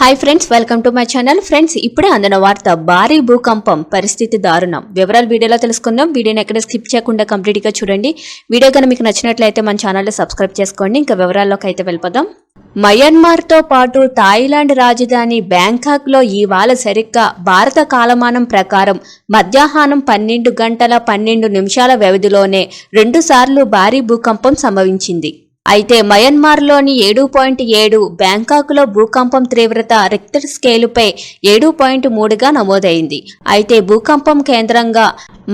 Hi friends welcome to my channel friends ఇప్పుడే అందిన వార్త భారీ భూకంపం పరిస్థితి దారుణం. వివరాలు వీడియోలో తెలుసుకుందాం. వీడియోని ఎక్కడ స్కిప్ చేయకుండా కంప్లీట్గా చూడండి. వీడియో కనుక మీకు నచ్చినట్లయితే మన ఛానల్ని సబ్స్క్రైబ్ చేసుకోండి. ఇంకా వివరాల్లోకి అయితే వెళ్ళిపోదాం. మయన్మార్తో పాటు థాయిలాండ్ రాజధాని బ్యాంకాక్లో ఇవాళ సరిగ్గా భారత కాలమానం ప్రకారం మధ్యాహ్నం పన్నెండు గంటల పన్నెండు నిమిషాల వ్యవధిలోనే రెండుసార్లు భారీ భూకంపం సంభవించింది. అయితే మయన్మార్లోని ఏడు పాయింట్ ఏడు బ్యాంకాక్లో భూకంపం తీవ్రత రిక్టర్ స్కేలుపై ఏడు పాయింట్ మూడుగా నమోదైంది. అయితే భూకంపం కేంద్రంగా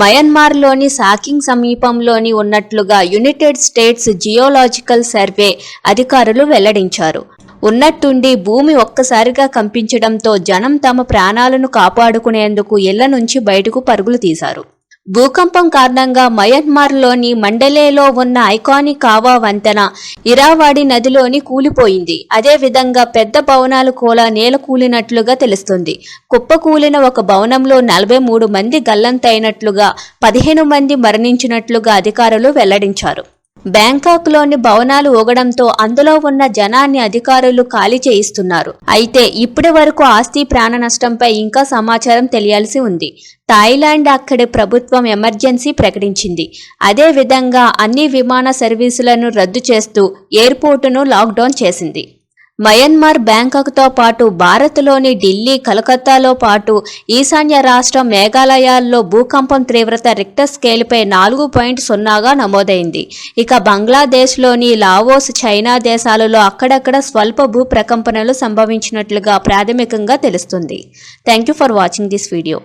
మయన్మార్లోని సాకింగ్ సమీపంలోని ఉన్నట్లుగా యునైటెడ్ స్టేట్స్ జియోలాజికల్ సర్వే అధికారులు వెల్లడించారు. ఉన్నట్టుండి భూమి ఒక్కసారిగా కంపించడంతో జనం తమ ప్రాణాలను కాపాడుకునేందుకు ఇళ్ళ నుంచి బయటకు పరుగులు తీశారు. భూకంపం కారణంగా మయన్మార్లోని మండలేలో ఉన్న ఐకానిక్ ఆవా వంతెన ఇరావాడి నదిలోని కూలిపోయింది. అదే విధంగా పెద్ద భవనాలు కూడా నేల కూలినట్లుగా తెలుస్తుంది. కుప్పకూలిన ఒక భవనంలో నలభై మూడు మంది గల్లంతైనట్లుగా పదిహేను మంది మరణించినట్లుగా అధికారులు వెల్లడించారు. బ్యాంకాక్లోని భవనాలు ఊగడంతో అందులో ఉన్న జనాన్ని అధికారులు ఖాళీ చేయిస్తున్నారు. అయితే ఇప్పటి వరకు ఆస్తి ప్రాణ నష్టంపై ఇంకా సమాచారం తెలియాల్సి ఉంది. థాయిలాండ్ అక్కడి ప్రభుత్వం ఎమర్జెన్సీ ప్రకటించింది. అదే విధంగా అన్ని విమాన సర్వీసులను రద్దు చేస్తూ ఎయిర్పోర్టును లాక్డౌన్ చేసింది. మయన్మార్ బ్యాంకాక్తో పాటు భారత్లోని ఢిల్లీ కలకత్తాలో పాటు ఈశాన్య రాష్ట్రం మేఘాలయాల్లో భూకంపం తీవ్రత రిక్టర్ స్కేల్పై నాలుగు పాయింట్ సున్నాగా నమోదైంది. ఇక బంగ్లాదేశ్లోని లావోస్ చైనా దేశాలలో అక్కడక్కడ స్వల్ప భూ ప్రకంపనలు సంభవించినట్లుగా ప్రాథమికంగా తెలుస్తుంది. Thank you for watching this video